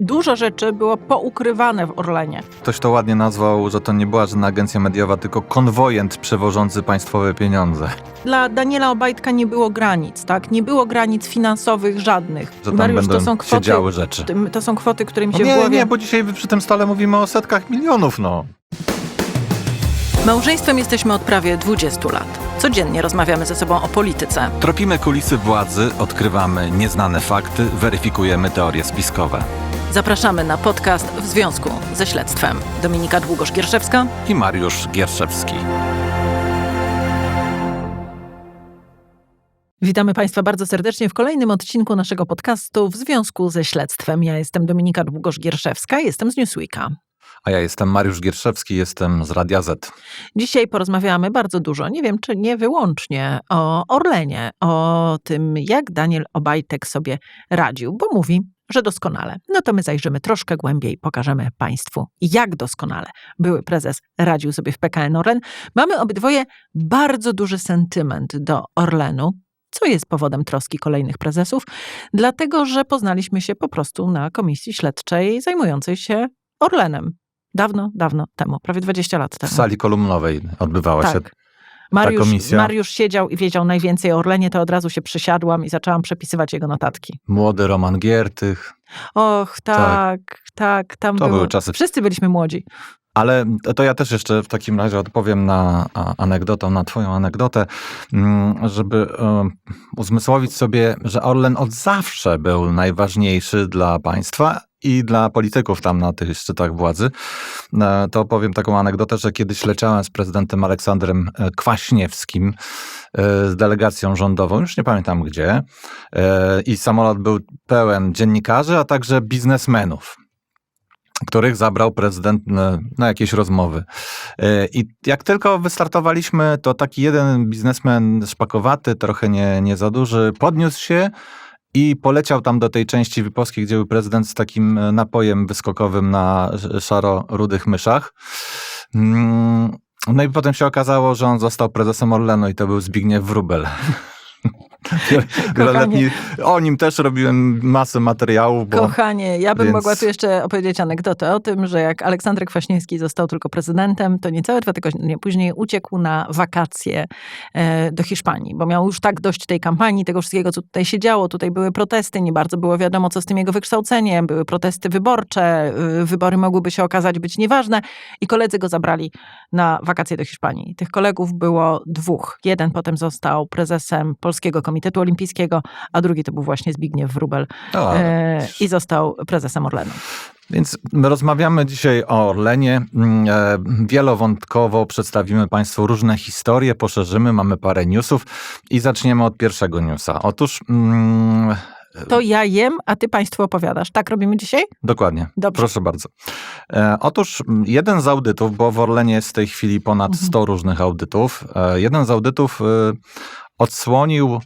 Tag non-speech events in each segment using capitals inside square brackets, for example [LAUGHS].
Dużo rzeczy było poukrywane w Orlenie. Ktoś to ładnie nazwał, że to nie była żadna agencja mediowa, tylko konwojent przewożący państwowe pieniądze. Dla Daniela Obajtka nie było granic, tak? Nie było granic finansowych żadnych. Że tam Mariusz, będą to są się kwoty, działy rzeczy. to są kwoty, które mi No się w nie, głowie... nie, bo dzisiaj przy tym stole mówimy o setkach milionów, no. Małżeństwem jesteśmy od prawie 20 lat. Codziennie rozmawiamy ze sobą o polityce. Tropimy kulisy władzy, odkrywamy nieznane fakty, weryfikujemy teorie spiskowe. Zapraszamy na podcast w związku ze śledztwem. Dominika Długosz-Gierszewska. I Mariusz Gierszewski. Witamy Państwa bardzo serdecznie w kolejnym odcinku naszego podcastu w związku ze śledztwem. Ja jestem Dominika Długosz-Gierszewska, jestem z Newsweeka. A ja jestem Mariusz Gierszewski, jestem z Radia Z. Dzisiaj porozmawiamy bardzo dużo, nie wiem czy nie wyłącznie, o Orlenie, o tym, jak Daniel Obajtek sobie radził, bo mówi, że doskonale. No to my zajrzymy troszkę głębiej, pokażemy Państwu, jak doskonale były prezes radził sobie w PKN Orlen. Mamy obydwoje bardzo duży sentyment do Orlenu, co jest powodem troski kolejnych prezesów, dlatego że poznaliśmy się po prostu na komisji śledczej zajmującej się Orlenem. Dawno, dawno temu, prawie 20 lat W temu. sali kolumnowej odbywała się Tak. Mariusz, komisja. Mariusz siedział i wiedział najwięcej o Orlenie, to od razu się przysiadłam i zaczęłam przepisywać jego notatki. młody Roman Giertych. Och, tak, tak, tam To było. były czasy. Wszyscy byliśmy młodzi. Ale to ja też jeszcze w takim razie odpowiem na anegdotę, na twoją anegdotę, mm, żeby e, uzmysłowić sobie, że Orlen od zawsze był najważniejszy dla państwa i dla polityków tam na tych szczytach władzy. E, To powiem taką anegdotę, że kiedyś leciałem z prezydentem Aleksandrem e, Kwaśniewskim e, z delegacją rządową, już nie pamiętam gdzie, i samolot był pełen dziennikarzy, a także biznesmenów których zabrał prezydent na, jakieś rozmowy. I jak tylko wystartowaliśmy, to taki jeden biznesmen szpakowaty, trochę nie, nie za duży, podniósł się i poleciał tam do tej części wyposkiej, gdzie był prezydent z takim e, napojem wyskokowym na sz- szaro-rudych myszach. Mm, No i potem się okazało, że on został prezesem Orlenu i to był Zbigniew [LAUGHS] [LAUGHS] O nim też robiłem masę materiałów, bo Kochanie, ja bym więc- mogła tu jeszcze opowiedzieć anegdotę o tym, że jak Aleksander Kwaśniewski został tylko prezydentem, to niecałe dwa tygodnie później uciekł na wakacje e, do Hiszpanii, bo miał już tak dość tej kampanii, tego wszystkiego, co tutaj się działo. Tutaj były protesty, nie bardzo było wiadomo, co z tym jego wykształceniem. Były protesty wyborcze, y, wybory mogłyby się okazać być nieważne i koledzy go zabrali na wakacje do Hiszpanii. Tych kolegów było dwóch. Jeden potem został prezesem Polskiego Komitetu Olimpijskiego, a drugi to był właśnie Zbigniew Wróbel no, e, i został prezesem Orlenu. Więc my rozmawiamy dzisiaj o Orlenie. Mm, e, Wielowątkowo przedstawimy Państwu różne historie, poszerzymy, mamy parę newsów i zaczniemy od pierwszego newsa. Otóż, mm, To ja jem, a ty państwu opowiadasz. Tak robimy dzisiaj? dokładnie, Dobrze. proszę bardzo. E, Otóż mm, jeden z audytów, bo w Orlenie jest w tej chwili ponad Mhm. 100 różnych audytów, e, jeden z audytów e, odsłonił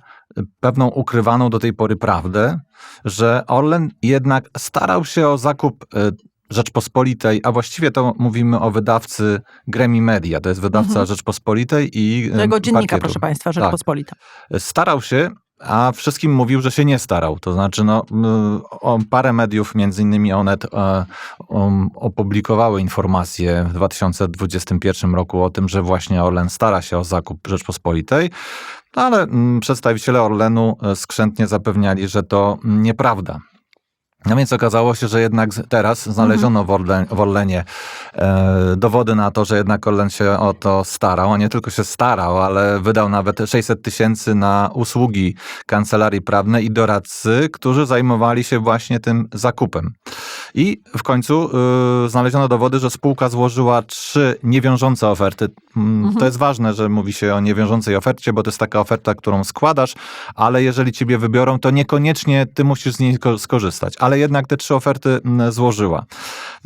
pewną ukrywaną do tej pory prawdę, że Orlen jednak starał się o zakup e, Rzeczpospolitej, a właściwie to mówimy o wydawcy Gremi Media, to jest wydawca Mhm. Rzeczpospolitej i e, Tego dziennika, Parkietu. proszę państwa, Tak. Rzeczpospolita. Starał się, a wszystkim mówił, że się nie starał. To znaczy, no, parę mediów, między innymi Onet, e, um, opublikowały informacje w 2021 roku o tym, że właśnie Orlen stara się o zakup Rzeczpospolitej, no, ale przedstawiciele Orlenu e, skrzętnie zapewniali, że to nieprawda. No więc okazało się, że jednak teraz znaleziono w, w Orlenie e, dowody na to, że jednak Orlen się o to starał, a nie tylko się starał, ale wydał nawet 600 tysięcy na usługi kancelarii prawnej i doradcy, którzy zajmowali się właśnie tym zakupem. I w końcu y, znaleziono dowody, że spółka złożyła trzy niewiążące oferty. Mm, Mhm. To jest ważne, że mówi się o niewiążącej ofercie, bo to jest taka oferta, którą składasz, ale jeżeli ciebie wybiorą, to niekoniecznie ty musisz z niej ko- skorzystać. Ale jednak te trzy oferty mm, złożyła.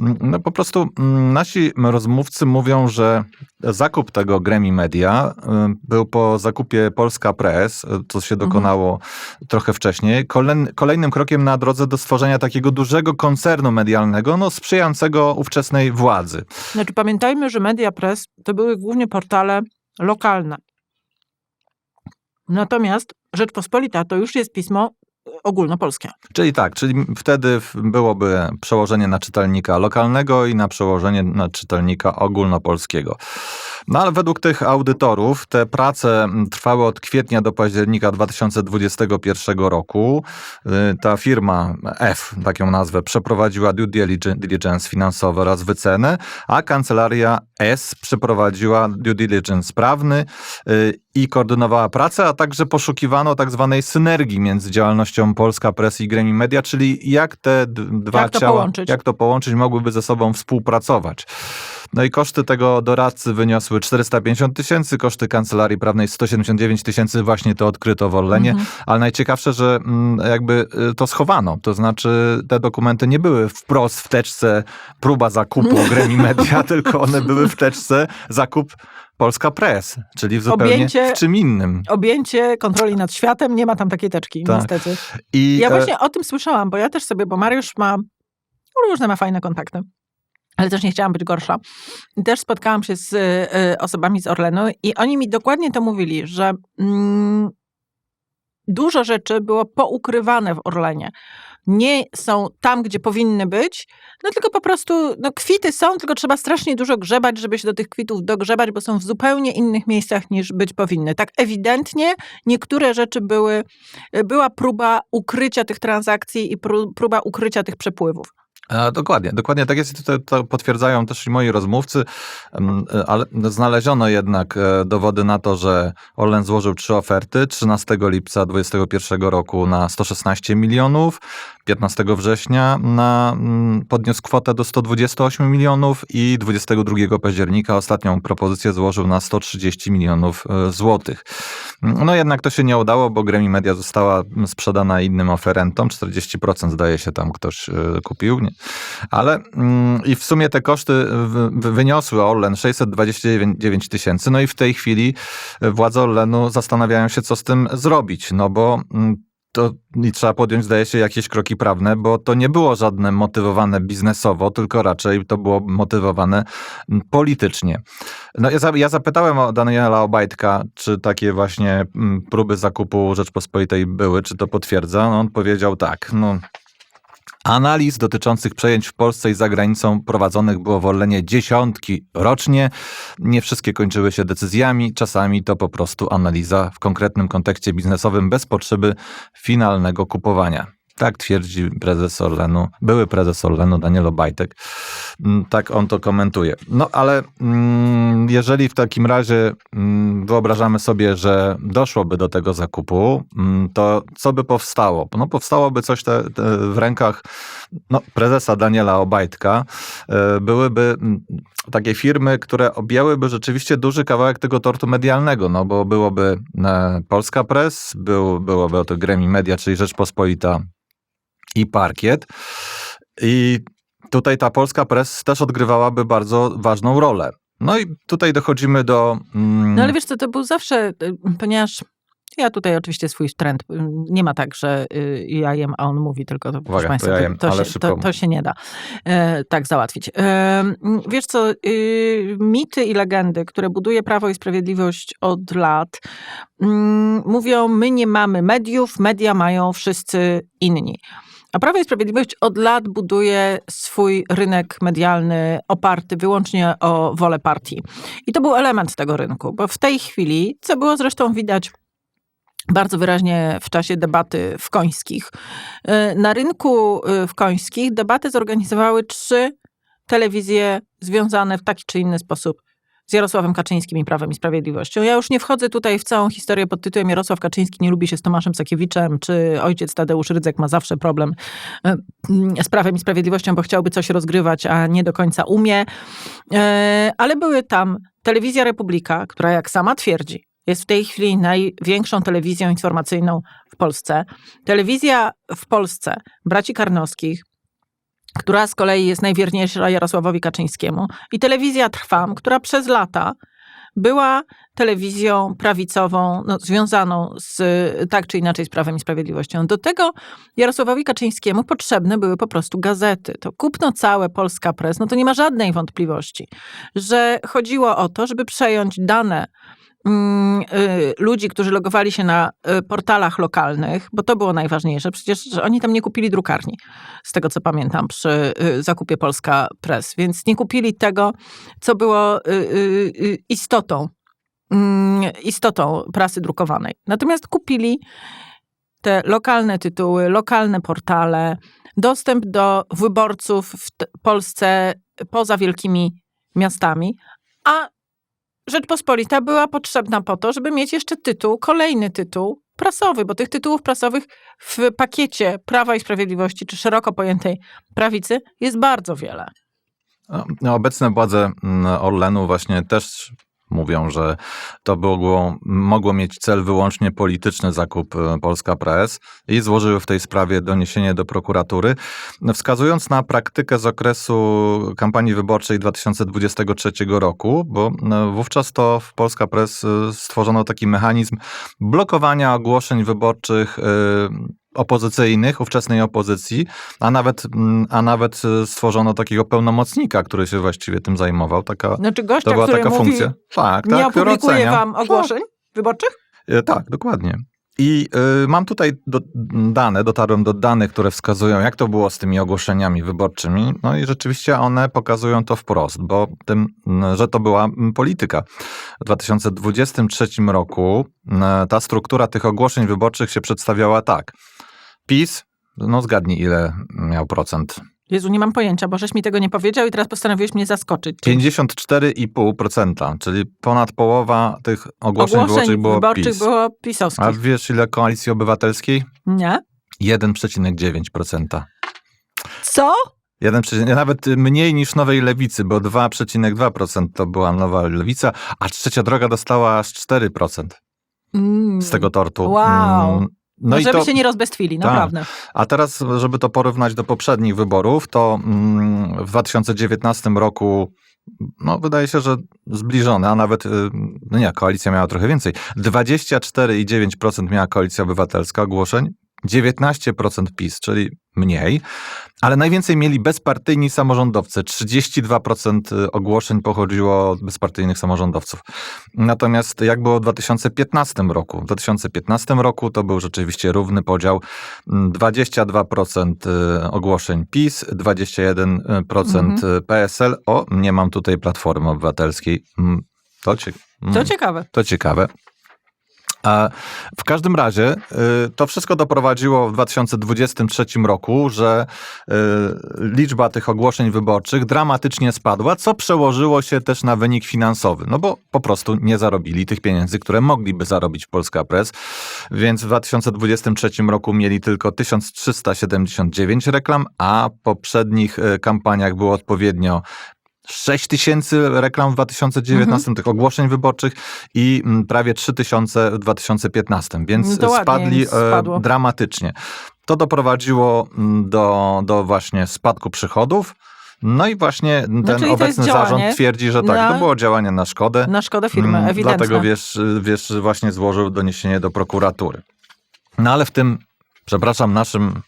Mm, No po prostu nasi rozmówcy mówią, że zakup tego Gremi Media y, był po zakupie Polska Press, y, co się dokonało trochę wcześniej, kolejn- kolejnym krokiem na drodze do stworzenia takiego dużego koncernu medialnego, no sprzyjającego ówczesnej władzy. Znaczy pamiętajmy, że Media Press to były głównie portale lokalne. Natomiast Rzeczpospolita to już jest pismo ogólnopolskie. Czyli tak, czyli wtedy byłoby przełożenie na czytelnika lokalnego i na przełożenie na czytelnika ogólnopolskiego. No ale według tych audytorów te prace trwały od kwietnia do października 2021 roku. Y, Ta firma F, tak ją nazwę, przeprowadziła due diligence finansowe oraz wycenę, a kancelaria S przeprowadziła due diligence prawny y, i koordynowała pracę, a także poszukiwano tak zwanej synergii między działalnością Polska Press i Gremi Media, czyli jak te dwa Jak ciała, połączyć? jak to połączyć, mogłyby ze sobą współpracować. No i koszty tego doradcy wyniosły 450 tysięcy, koszty kancelarii prawnej 179 tysięcy, właśnie to odkryto w Orlenie, Mhm. ale najciekawsze, że mm, jakby y, to schowano, to znaczy te dokumenty nie były wprost w teczce próba zakupu [LAUGHS] Gremi Media, tylko one były w teczce zakup Polska Press, czyli w zupełnie Objęcie- w czym innym. Objęcie kontroli nad światem, nie ma tam takiej teczki, Tak. niestety. I Ja e, właśnie o tym słyszałam, bo ja też sobie, bo Mariusz ma różne ma fajne kontakty. Ale też nie chciałam być gorsza. Też spotkałam się z y, osobami z Orlenu i oni mi dokładnie to mówili, że mm, dużo rzeczy było poukrywane w Orlenie. Nie są tam, gdzie powinny być, no tylko po prostu, no kwity są, tylko trzeba strasznie dużo grzebać, żeby się do tych kwitów dogrzebać, bo są w zupełnie innych miejscach niż być powinny. Tak ewidentnie niektóre rzeczy były, była próba ukrycia tych transakcji i pró- próba ukrycia tych przepływów. Dokładnie, dokładnie tak jest i to, to potwierdzają też i moi rozmówcy, ale znaleziono jednak e, dowody na to, że Orlen złożył trzy oferty 13 lipca 2021 roku na 116 milionów, 15 września na, mm, podniósł kwotę do 128 milionów i 22 października ostatnią propozycję złożył na 130 milionów e, złotych. No jednak to się nie udało, bo Gremi Media została sprzedana innym oferentom, 40% zdaje się tam ktoś e, kupił, nie? Ale mm, i w sumie te koszty wyniosły Orlen 629 tysięcy, no i w tej chwili władze Orlenu zastanawiają się, co z tym zrobić, no bo mm, to i trzeba podjąć, zdaje się, jakieś kroki prawne, bo to nie było żadne motywowane biznesowo, tylko raczej to było motywowane mm, politycznie. No ja, ja zapytałem o Daniela Obajtka, czy takie właśnie próby zakupu Rzeczpospolitej były, czy to potwierdza. No on powiedział tak, no Analiz dotyczących przejęć w Polsce i za granicą prowadzonych było w Orlenie dziesiątki rocznie. Nie wszystkie kończyły się decyzjami, czasami to po prostu analiza w konkretnym kontekście biznesowym bez potrzeby finalnego kupowania. Tak twierdzi prezes Orlenu, były prezes Orlenu Daniel Obajtek. Mm, Tak on to komentuje. No ale mm, jeżeli w takim razie mm, wyobrażamy sobie, że doszłoby do tego zakupu, to co by powstało? No powstałoby coś te, te w rękach no, prezesa Daniela Obajtka. E, Byłyby takie firmy, które objęłyby rzeczywiście duży kawałek tego tortu medialnego, no bo byłoby e, Polska Press, był, byłoby to Gremi Media, czyli Rzeczpospolita i Parkiet. I tutaj ta polska press też odgrywałaby bardzo ważną rolę. No i tutaj dochodzimy do. Mm, No ale wiesz co, to był zawsze, y, ponieważ ja tutaj oczywiście swój trend, y, nie ma tak, że y, ja jem, a on mówi, tylko to, Uwaga, to Państwa, ja to, jem, to, się, to, to się nie da e, tak załatwić. E, wiesz co, y, mity i legendy, które buduje Prawo i Sprawiedliwość od lat, mm, mówią, my nie mamy mediów, media mają wszyscy inni. A Prawo i Sprawiedliwość od lat buduje swój rynek medialny oparty wyłącznie o wolę partii. I to był element tego rynku, bo w tej chwili, co było zresztą widać bardzo wyraźnie w czasie debaty w Końskich, y, na rynku y, w Końskich debaty zorganizowały trzy telewizje związane w taki czy inny sposób z Jarosławem Kaczyńskim i Prawem i Sprawiedliwością. Ja już nie wchodzę tutaj w całą historię pod tytułem Jarosław Kaczyński nie lubi się z Tomaszem Sakiewiczem, czy ojciec Tadeusz Rydzyk ma zawsze problem y, z Prawem i Sprawiedliwością, bo chciałby coś rozgrywać, a nie do końca umie. E, Ale były tam Telewizja Republika, która jak sama twierdzi, jest w tej chwili największą telewizją informacyjną w Polsce. Telewizja w Polsce braci Karnowskich, która z kolei jest najwierniejsza Jarosławowi Kaczyńskiemu. I telewizja Trwam, która przez lata była telewizją prawicową, no, związaną z tak czy inaczej z Prawem i Sprawiedliwością. Do tego Jarosławowi Kaczyńskiemu potrzebne były po prostu gazety. To kupno całe Polska Press, no to nie ma żadnej wątpliwości, że chodziło o to, żeby przejąć dane ludzi, którzy logowali się na y, portalach lokalnych, bo to było najważniejsze. Przecież oni tam nie kupili drukarni, z tego co pamiętam, przy y, zakupie Polska Press. Więc nie kupili tego, co było y, y, y, istotą, mm, istotą prasy drukowanej. Natomiast kupili te lokalne tytuły, lokalne portale, dostęp do wyborców w Polsce poza wielkimi miastami, a Rzeczpospolita była potrzebna po to, żeby mieć jeszcze tytuł, kolejny tytuł prasowy, bo tych tytułów prasowych w pakiecie Prawa i Sprawiedliwości, czy szeroko pojętej prawicy, jest bardzo wiele. Obecne władze mm, Orlenu właśnie też mówią, że to było, mogło mieć cel wyłącznie polityczny zakup e, Polska Press i złożyły w tej sprawie doniesienie do prokuratury, wskazując na praktykę z okresu kampanii wyborczej 2023 roku, bo e, wówczas to w Polska Press e, stworzono taki mechanizm blokowania ogłoszeń wyborczych opozycyjnych, ówczesnej opozycji, a nawet, mm, a nawet e, stworzono takiego pełnomocnika, który się właściwie tym zajmował. Taka, Znaczy gościa, to była taka mówi, funkcja. Tak, nie tak, opublikuje wam ogłoszeń wyborczych? E, Tak, dokładnie. I y, mam tutaj do, dane, dotarłem do danych, które wskazują, jak to było z tymi ogłoszeniami wyborczymi. No i rzeczywiście one pokazują to wprost, bo tym, m, że to była m, polityka. W 2023 roku m, ta struktura tych ogłoszeń wyborczych się przedstawiała tak. PiS, no zgadnij ile miał procent. Jezu, nie mam pojęcia, bo żeś mi tego nie powiedział i teraz postanowiłeś mnie zaskoczyć. Czyli 54,5%, czyli ponad połowa tych ogłoszeń, ogłoszeń wyborczych było wyborczych PiS. było pisowskich. A wiesz ile Koalicji Obywatelskiej? Nie? 1,9%. Co? 1, nawet mniej niż Nowej Lewicy, bo 2,2% to była Nowa Lewica, a Trzecia Droga dostała aż 4% Mm. z tego tortu. Wow. No, No żeby to, się nie rozbestwili, Tak. naprawdę. a teraz, żeby to porównać do poprzednich wyborów, to mm, w 2019 roku no, wydaje się, że zbliżone, a nawet, y, no nie, koalicja miała trochę więcej. 24,9% miała koalicja obywatelska ogłoszeń, 19% PiS, czyli mniej, ale najwięcej mieli bezpartyjni samorządowcy. 32% ogłoszeń pochodziło od bezpartyjnych samorządowców. Natomiast jak było w 2015 roku? W 2015 roku to był rzeczywiście równy podział. Mm, 22% ogłoszeń PiS, 21% PSL. O, nie mam tutaj Platformy Obywatelskiej. Mm, To, cie, mm, To ciekawe. to ciekawe. A w każdym razie y, to wszystko doprowadziło w 2023 roku, że y, liczba tych ogłoszeń wyborczych dramatycznie spadła, co przełożyło się też na wynik finansowy, no bo po prostu nie zarobili tych pieniędzy, które mogliby zarobić Polska Press, więc w 2023 roku mieli tylko 1379 reklam, a poprzednich y, kampaniach było odpowiednio 6 tysięcy reklam w 2019, tych ogłoszeń wyborczych i mm, prawie 3 tysiące w 2015, więc No ładnie spadli spadło. e, dramatycznie. To doprowadziło mm, do, do właśnie spadku przychodów. No i właśnie ten jest obecny zarząd twierdzi, że tak, na- to było działanie na szkodę. Na szkodę firmy, Mm, ewidentne. Dlatego wiesz, wiesz, właśnie złożył doniesienie do prokuratury. No ale w tym, przepraszam, naszym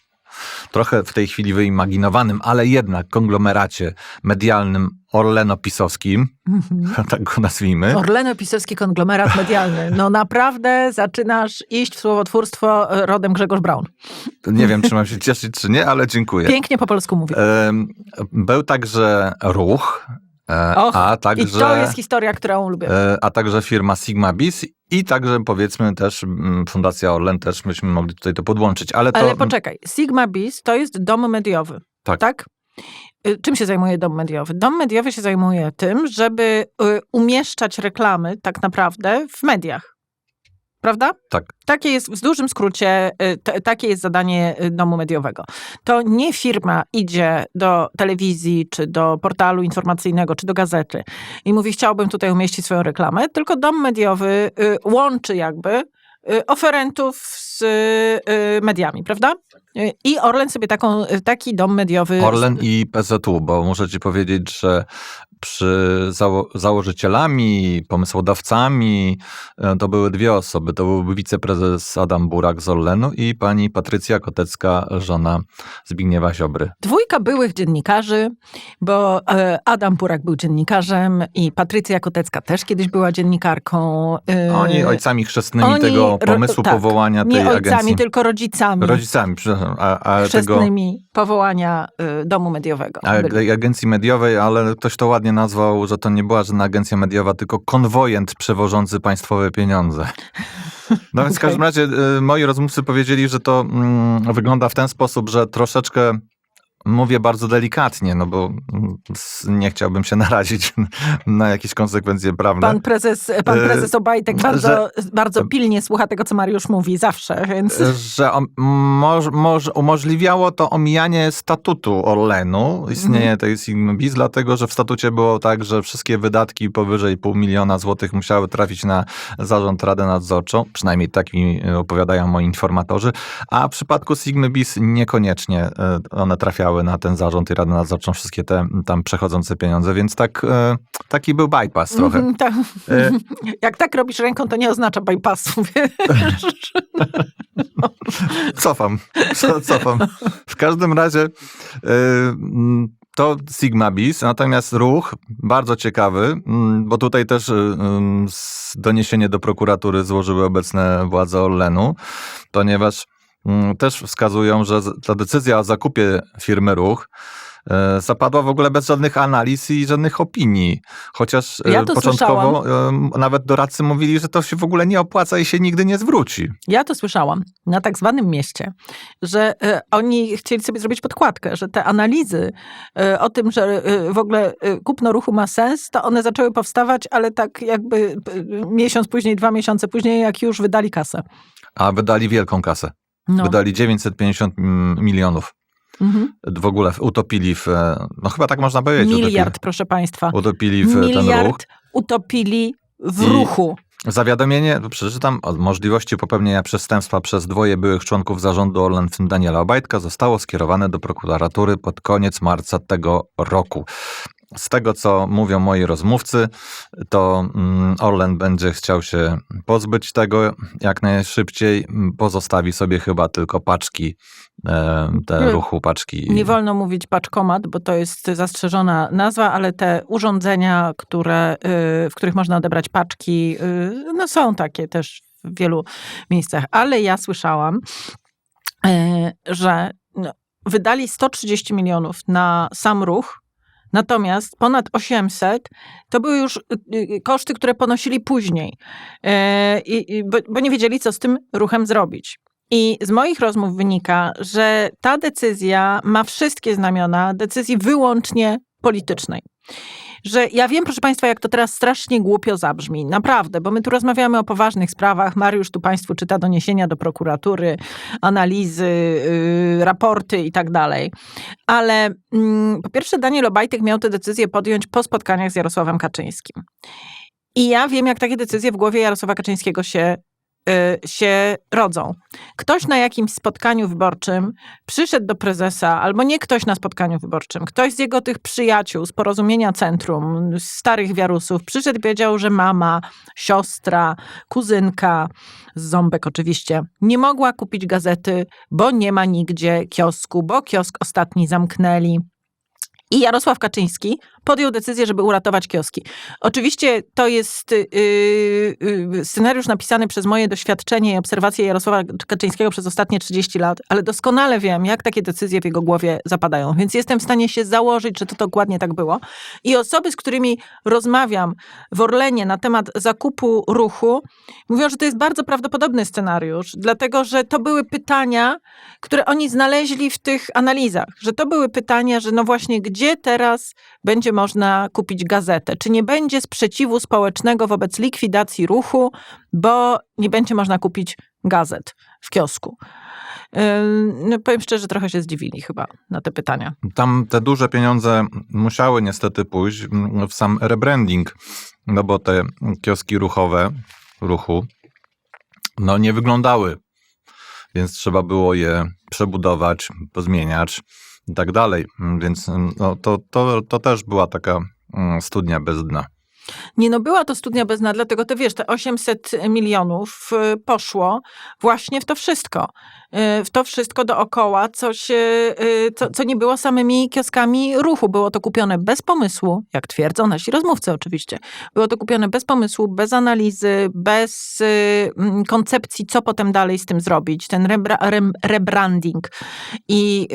trochę w tej chwili wyimaginowanym, ale jednak konglomeracie medialnym orleno-pisowskim, Mhm. [LAUGHS] tak go nazwijmy, Orleno-pisowski konglomerat medialny. No [LAUGHS] naprawdę zaczynasz iść w słowotwórstwo e, rodem Grzegorz Braun. nie wiem, czy mam się cieszyć, czy nie, ale dziękuję. Pięknie po polsku mówi. Em, Był także ruch, Och, a I także... to jest historia, którą lubię. e, a także firma Sigma Bis i także powiedzmy też mm, Fundacja Orlen też byśmy mogli tutaj to podłączyć, ale to Ale poczekaj, Sigma Bis to jest dom mediowy. Tak. tak? Y, Czym się zajmuje dom mediowy? Dom mediowy się zajmuje tym, żeby y, umieszczać reklamy tak naprawdę w mediach. Prawda? Tak. Takie jest, w dużym skrócie, y, t- takie jest zadanie y, domu mediowego. To nie firma idzie do telewizji, czy do portalu informacyjnego, czy do gazety i mówi, chciałbym tutaj umieścić swoją reklamę, tylko dom mediowy y, łączy jakby y, oferentów z y, mediami, prawda? Y, I Orlen sobie taką, y, taki dom mediowy... Orlen i PZU, bo muszę ci powiedzieć, że przy zało założycielami, pomysłodawcami e, to były dwie osoby. To był wiceprezes Adam Burak z Orlenu i pani Patrycja Kotecka, żona Zbigniewa Ziobry. Dwójka byłych dziennikarzy, bo e, Adam Burak był dziennikarzem i Patrycja Kotecka też kiedyś była dziennikarką. e, Oni ojcami chrzestnymi oni tego pomysłu tak, powołania tej Nie ojcami, agencji. tylko rodzicami. Rodzicami, przepraszam, a, a tego chrzestnymi powołania e, domu mediowego. a, byli. agencji mediowej, ale ktoś to ładnie nazwał, że to nie była żadna agencja mediowa, tylko konwojent przewożący państwowe pieniądze. No więc w Okej. każdym razie y, moi rozmówcy powiedzieli, że to mm, wygląda w ten sposób, że troszeczkę mówię bardzo delikatnie, no bo nie chciałbym się [LAUGHS] narazić na jakieś konsekwencje prawne. Pan prezes, pan E, prezes Obajtek bardzo, bardzo pilnie słucha tego, co Mariusz mówi, zawsze, więc... że om, moż, moż, umożliwiało to omijanie statutu Orlenu, istnienie Mhm. tej Sigma Bis, dlatego że w statucie było tak, że wszystkie wydatki powyżej pół miliona złotych musiały trafić na zarząd Radę Nadzorczą, przynajmniej tak mi e, opowiadają moi informatorzy, a w przypadku Sigmy Bis niekoniecznie e, one trafiały na ten zarząd i Radę Nadzorczą, wszystkie te tam przechodzące pieniądze, więc tak, e, taki był bypass trochę. Mhm, tak. E. [LAUGHS] Jak tak robisz ręką, to nie oznacza bypassu, [LAUGHS] wiesz? [LAUGHS] Cofam, Co- cofam. W każdym razie y, mm, to Sigma Bis, natomiast ruch bardzo ciekawy, mm, bo tutaj też y, doniesienie do prokuratury złożyły obecne władze Orlenu, ponieważ mm, też wskazują, że ta decyzja o zakupie firmy ruch e, zapadła w ogóle bez żadnych analiz i żadnych opinii. Chociaż e, Ja początkowo e, nawet doradcy mówili, że to się w ogóle nie opłaca i się nigdy nie zwróci. Ja to słyszałam na tak zwanym mieście, że oni chcieli sobie zrobić podkładkę, że te analizy o tym, że w ogóle kupno ruchu ma sens, to one zaczęły powstawać, ale tak jakby miesiąc później, dwa miesiące później, jak już wydali kasę. A wydali wielką kasę. No. Wydali 950 mm, milionów. Mhm. W ogóle utopili w, no chyba tak można powiedzieć, Miliard, proszę państwa. utopili, utopili w ten ruch. Miliard utopili w I- ruchu. Zawiadomienie, przeczytam, o możliwości popełnienia przestępstwa przez dwoje byłych członków zarządu Orlen, w tym Daniela Obajtka, zostało skierowane do prokuratury pod koniec marca tego roku. Z tego, co mówią moi rozmówcy, to mm, Orlen będzie chciał się pozbyć tego jak najszybciej. Pozostawi sobie chyba tylko paczki, e, te Nie. ruchu paczki. Nie wolno mówić paczkomat, bo to jest zastrzeżona nazwa, ale te urządzenia, które, y, w których można odebrać paczki, y, no są takie też w wielu miejscach. Ale ja słyszałam, y, że no, wydali 130 milionów na sam ruch, Natomiast ponad 800 to były już y, y, koszty, które ponosili później, bo, bo nie wiedzieli, co z tym ruchem zrobić. I z moich rozmów wynika, że ta decyzja ma wszystkie znamiona decyzji wyłącznie politycznej. Że ja wiem, proszę Państwa, jak to teraz strasznie głupio zabrzmi. Naprawdę, bo my tu rozmawiamy o poważnych sprawach. Mariusz tu Państwu czyta doniesienia do prokuratury, analizy, yy, raporty i tak dalej. Ale mm, po pierwsze, Daniel Obajtek miał tę decyzję podjąć po spotkaniach z Jarosławem Kaczyńskim. I ja wiem, jak takie decyzje w głowie Jarosława Kaczyńskiego się, się rodzą. Ktoś na jakimś spotkaniu wyborczym przyszedł do prezesa, albo nie ktoś na spotkaniu wyborczym, ktoś z jego tych przyjaciół z porozumienia centrum, z starych wiarusów, przyszedł i powiedział, że mama, siostra, kuzynka, z ząbek oczywiście, nie mogła kupić gazety, bo nie ma nigdzie kiosku, bo kiosk ostatni zamknęli. I Jarosław Kaczyński podjął decyzję, żeby uratować kioski. Oczywiście to jest yy, yy, scenariusz napisany przez moje doświadczenie i obserwacje Jarosława Kaczyńskiego przez ostatnie 30 lat, ale doskonale wiem, jak takie decyzje w jego głowie zapadają. Więc jestem w stanie się założyć, że to dokładnie tak było. I osoby, z którymi rozmawiam w Orlenie na temat zakupu ruchu, mówią, że to jest bardzo prawdopodobny scenariusz, dlatego że to były pytania, które oni znaleźli w tych analizach, że to były pytania, że no właśnie, gdzie teraz będzie można kupić gazetę? Czy nie będzie sprzeciwu społecznego wobec likwidacji ruchu, bo nie będzie można kupić gazet w kiosku? Ym, No, powiem szczerze, trochę się zdziwili chyba na te pytania. Tam te duże pieniądze musiały niestety pójść mm, w sam rebranding, no bo te kioski ruchowe, ruchu, no nie wyglądały, więc trzeba było je przebudować, pozmieniać i tak dalej. Mm, Więc mm, no, to, to, to też była taka mm, studnia bez dna. Nie no, była to studnia bez dna, dlatego to wiesz, te 800 milionów y, poszło właśnie w to wszystko. Y, W to wszystko dookoła, co, się, y, co, co nie było samymi kioskami ruchu. Było to kupione bez pomysłu, jak twierdzą nasi rozmówcy oczywiście. Było to kupione bez pomysłu, bez analizy, bez mm, koncepcji, co potem dalej z tym zrobić. Ten rebra, rebranding i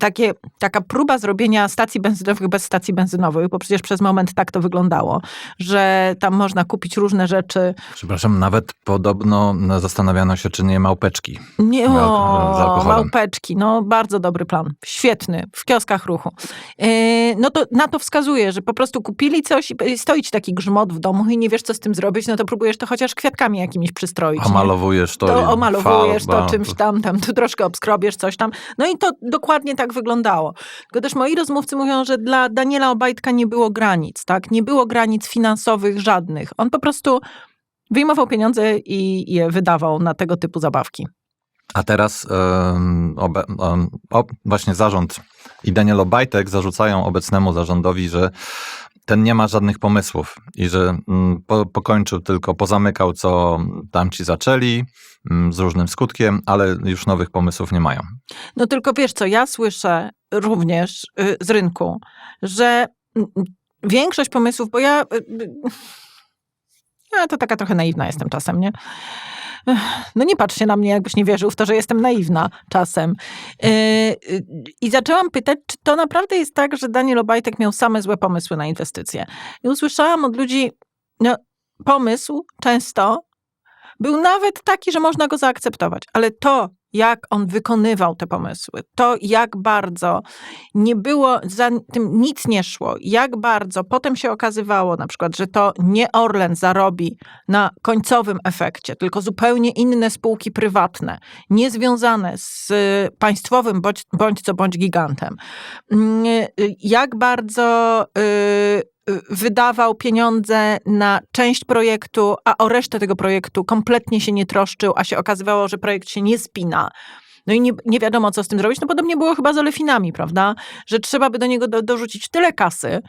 takie, taka próba zrobienia stacji benzynowych bez stacji benzynowych, bo przecież przez moment tak to wyglądało, że tam można kupić różne rzeczy. Przepraszam, nawet podobno no, zastanawiano się, czy nie małpeczki. Nie, o, małpeczki, no bardzo dobry plan, świetny, w kioskach ruchu. Yy, no to na to wskazuje, że po prostu kupili coś i stoi ci taki grzmot w domu i nie wiesz, co z tym zrobić, no to próbujesz to chociaż kwiatkami jakimiś przystroić. Omalowujesz to. to omalowujesz farba, to czymś tam, tam tu troszkę obskrobiesz coś tam. No i to dokładnie tak wyglądało. Tylko też moi rozmówcy mówią, że dla Daniela Obajtka nie było granic, tak? Nie było granic finansowych żadnych. On po prostu wyjmował pieniądze i je wydawał na tego typu zabawki. A teraz em, obe, em, o, właśnie zarząd i Daniel Obajtek zarzucają obecnemu zarządowi, że ten nie ma żadnych pomysłów i że mm, po, pokończył tylko, pozamykał co tamci zaczęli mm, z różnym skutkiem, ale już nowych pomysłów nie mają. No tylko wiesz co, ja słyszę również y, z rynku, że mm, większość pomysłów, bo ja, y, y, ja to taka trochę naiwna jestem czasem, nie? No nie patrzcie na mnie, jakbyś nie wierzył w to, że jestem naiwna czasem. Y, I zaczęłam pytać, czy to naprawdę jest tak, że Daniel Obajtek miał same złe pomysły na inwestycje. I usłyszałam od ludzi, no pomysł często był nawet taki, że można go zaakceptować, ale to, jak on wykonywał te pomysły, to jak bardzo nie było, za tym nic nie szło, jak bardzo potem się okazywało na przykład, że to nie Orlen zarobi na końcowym efekcie, tylko zupełnie inne spółki prywatne, niezwiązane z państwowym bądź, bądź co bądź gigantem. Mm, y, Jak bardzo y, wydawał pieniądze na część projektu, a o resztę tego projektu kompletnie się nie troszczył, a się okazywało, że projekt się nie spina. No i nie, nie wiadomo, co z tym zrobić. No podobnie było chyba z olefinami, prawda? Że trzeba by do niego do, dorzucić tyle kasy,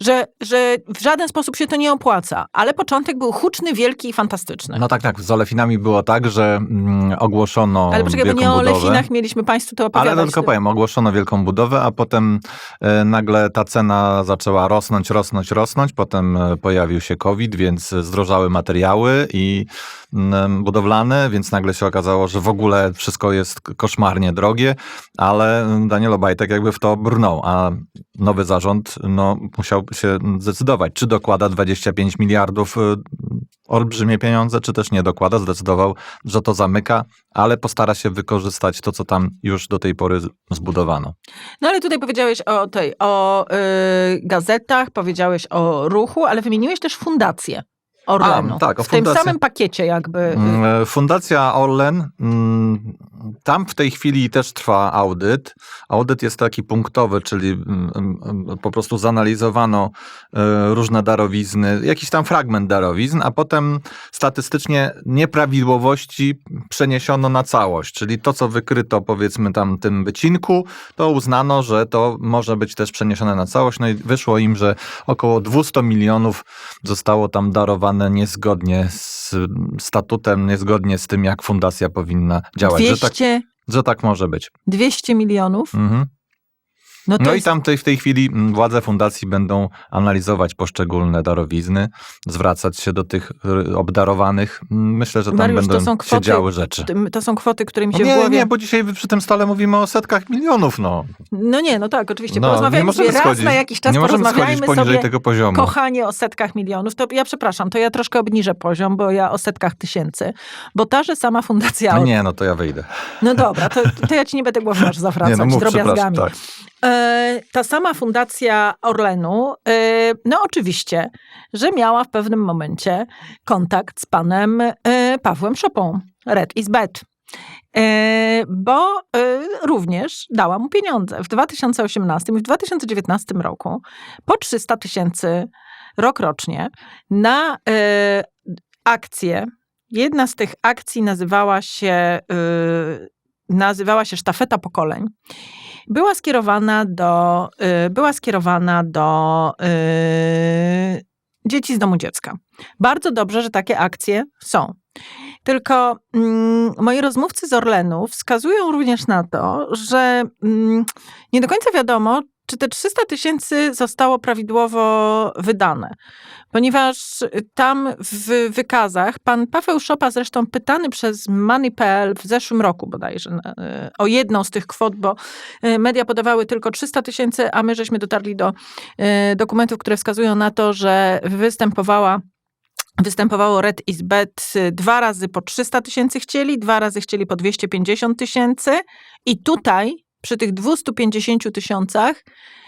że, że w żaden sposób się to nie opłaca. Ale początek był huczny, wielki i fantastyczny. No tak, tak. Z Olefinami było tak, że mm, ogłoszono Ale poczekaj, bo wielką nie o budowę. olefinach mieliśmy Państwu to opowiadać. Ale tylko powiem, ogłoszono wielką budowę, a potem e, nagle ta cena zaczęła rosnąć, rosnąć, rosnąć. Potem e, pojawił się COVID, więc zdrożały materiały i budowlane, więc nagle się okazało, że w ogóle wszystko jest koszmarnie drogie, ale Daniel Obajtek jakby w to brnął, a nowy zarząd no, musiał się zdecydować, czy dokłada 25 miliardów y, olbrzymie pieniądze, czy też nie dokłada. Zdecydował, że to zamyka, ale postara się wykorzystać to, co tam już do tej pory zbudowano. No ale tutaj powiedziałeś o tej, o y, gazetach, powiedziałeś o ruchu, ale wymieniłeś też fundację Orlenu. A, tak, w tym samym pakiecie jakby. Mm, Fundacja Orlen, mm, tam w tej chwili też trwa audyt. Audyt jest taki punktowy, czyli mm, po prostu zanalizowano e, różne darowizny, jakiś tam fragment darowizn, a potem statystycznie nieprawidłowości przeniesiono na całość, czyli to, co wykryto powiedzmy tam tym wycinku, to uznano, że to może być też przeniesione na całość. No i wyszło im, że około 200 milionów zostało tam darowane niezgodnie z statutem, niezgodnie z tym, jak fundacja powinna działać. Że tak, 200, że tak może być. 200 milionów. Mhm. No to No i jest, tam tej, w tej chwili mm, władze fundacji będą analizować poszczególne darowizny, zwracać się do tych y, obdarowanych. Mm, Myślę, że tam Mariusz, to będą się kwoty, działy rzeczy. to są kwoty, które mi No się w nie, głowie... nie, bo dzisiaj przy tym stole mówimy o setkach milionów, no. No nie, no tak, oczywiście. no nie Porozmawiajmy sobie raz schodzić, na jakiś czas, nie możemy schodzić porozmawiajmy poniżej sobie, tego poziomu. kochanie, o setkach milionów. To ja przepraszam, to ja troszkę obniżę poziom, bo ja o setkach tysięcy. Bo ta, że sama fundacja... No nie, no to ja wyjdę. No dobra, to, to ja ci nie będę głowy [LAUGHS] Nie, zawracać no mów, drobiazgami. tak. E, ta sama fundacja Orlenu, e, no oczywiście, że miała w pewnym momencie kontakt z panem e, Pawłem Szopą. Red is bad. Bo również dała mu pieniądze w 2018 i w 2019 roku po 300 tysięcy rok rocznie na akcje. Jedna z tych akcji nazywała się, nazywała się Sztafeta Pokoleń. Była skierowana do, y, była skierowana do y, dzieci z domu dziecka. Bardzo dobrze, że takie akcje są. Tylko mm, moi rozmówcy z Orlenu wskazują również na to, że mm, nie do końca wiadomo, czy te 300 tysięcy zostało prawidłowo wydane. Ponieważ tam w wykazach pan Paweł Szopa, zresztą pytany przez Money.pl w zeszłym roku bodajże e, o jedną z tych kwot, bo e, media podawały tylko 300 tysięcy, a my żeśmy dotarli do dokumentów, które wskazują na to, że występowała Występowało Red is Bet y, dwa razy po 300 tysięcy chcieli, dwa razy chcieli po 250 tysięcy i tutaj przy tych 250 tysiącach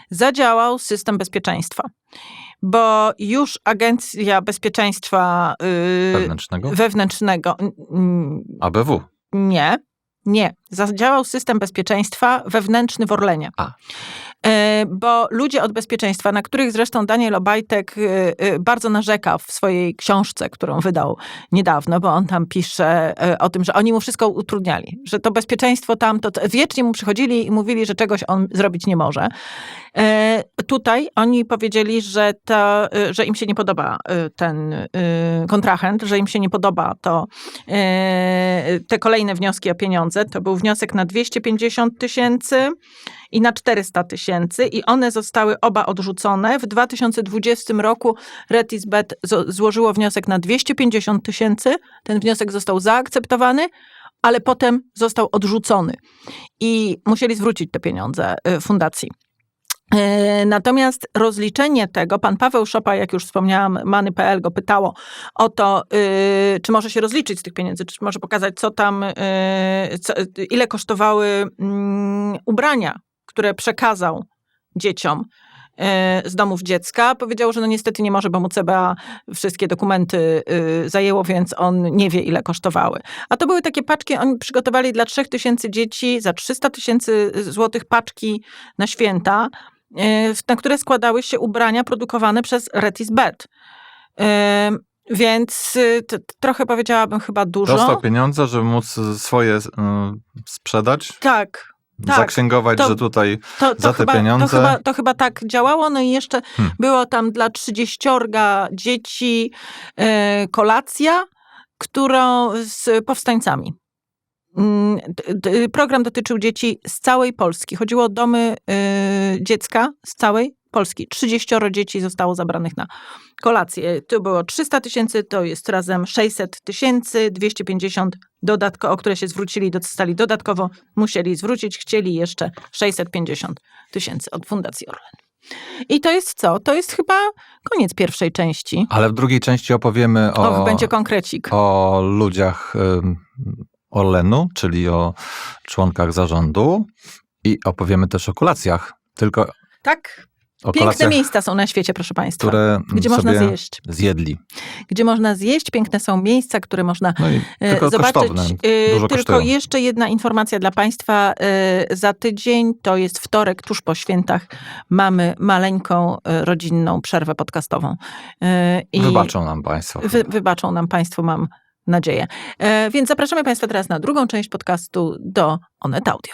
zadziałał system bezpieczeństwa. Bo już Agencja Bezpieczeństwa yy, Wewnętrznego? wewnętrznego ABW. nie, nie. Zadziałał system bezpieczeństwa wewnętrzny w Orlenie. A. E, Bo ludzie od bezpieczeństwa, na których zresztą Daniel Obajtek e, e, bardzo narzeka w swojej książce, którą wydał niedawno, bo on tam pisze o tym, że oni mu wszystko utrudniali, że to bezpieczeństwo tam, to wiecznie mu przychodzili i mówili, że czegoś on zrobić nie może. Tutaj oni powiedzieli, że, to, że im się nie podoba ten kontrahent, że im się nie podoba to te kolejne wnioski o pieniądze. To był wniosek na 250 tysięcy i na 400 tysięcy i one zostały oba odrzucone. W 2020 roku Retisbet złożyło wniosek na 250 tysięcy. Ten wniosek został zaakceptowany, ale potem został odrzucony i musieli zwrócić te pieniądze y, fundacji. E, Natomiast rozliczenie tego, pan Paweł Szopa, jak już wspomniałam, Many.pl go pytało o to, y, czy może się rozliczyć z tych pieniędzy, czy może pokazać, co tam, y, co, ile kosztowały mm, ubrania, które przekazał dzieciom y, z domów dziecka. Powiedział, że no niestety nie może, bo mu CBA wszystkie dokumenty y, zajęło, więc on nie wie, ile kosztowały. A to były takie paczki, oni przygotowali dla 3000 dzieci za 300 tysięcy złotych paczki na święta, y, na które składały się ubrania produkowane przez Retis Bet. Y, Więc y, trochę powiedziałabym chyba dużo. Dostał pieniądze, żeby móc swoje y, sprzedać, Tak, tak. zaksięgować, To- że tutaj To, to, za te chyba, pieniądze. To chyba, to chyba tak działało. No i jeszcze Hmm. było tam dla trzydzieściorga dzieci e, kolacja, którą z powstańcami. Mm, Program dotyczył dzieci z całej Polski. Chodziło o domy e, dziecka z całej Polski. 30 dzieci zostało zabranych na kolację. Tu było 300 tysięcy, to jest razem 600 tysięcy, 250 dodatko, o które się zwrócili, dostali dodatkowo, musieli zwrócić, chcieli jeszcze 650 tysięcy od Fundacji Orlen. I to jest co? To jest chyba koniec pierwszej części. Ale w drugiej części opowiemy o, O, będzie konkrecik. o ludziach ym, Orlenu, czyli o członkach zarządu i opowiemy też o kolacjach. Tylko Tak, o piękne miejsca są na świecie, proszę Państwa. które Gdzie można zjeść. zjedli. Gdzie można zjeść, piękne są miejsca, które można No E, tylko zobaczyć. kosztowne. e, Tylko kosztują. jeszcze jedna informacja dla Państwa. e, Za tydzień, to jest wtorek, tuż po świętach, mamy maleńką rodzinną przerwę podcastową. I Wybaczą nam Państwo. Wy, wybaczą nam Państwo, mam nadzieję. Więc zapraszamy Państwa teraz na drugą część podcastu do Onet Audio.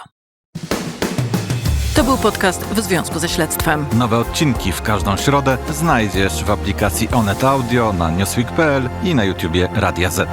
Był podcast w związku ze śledztwem. Nowe odcinki w każdą środę znajdziesz w aplikacji Onet Audio, na newsweek.pl i na YouTubie Radia Z.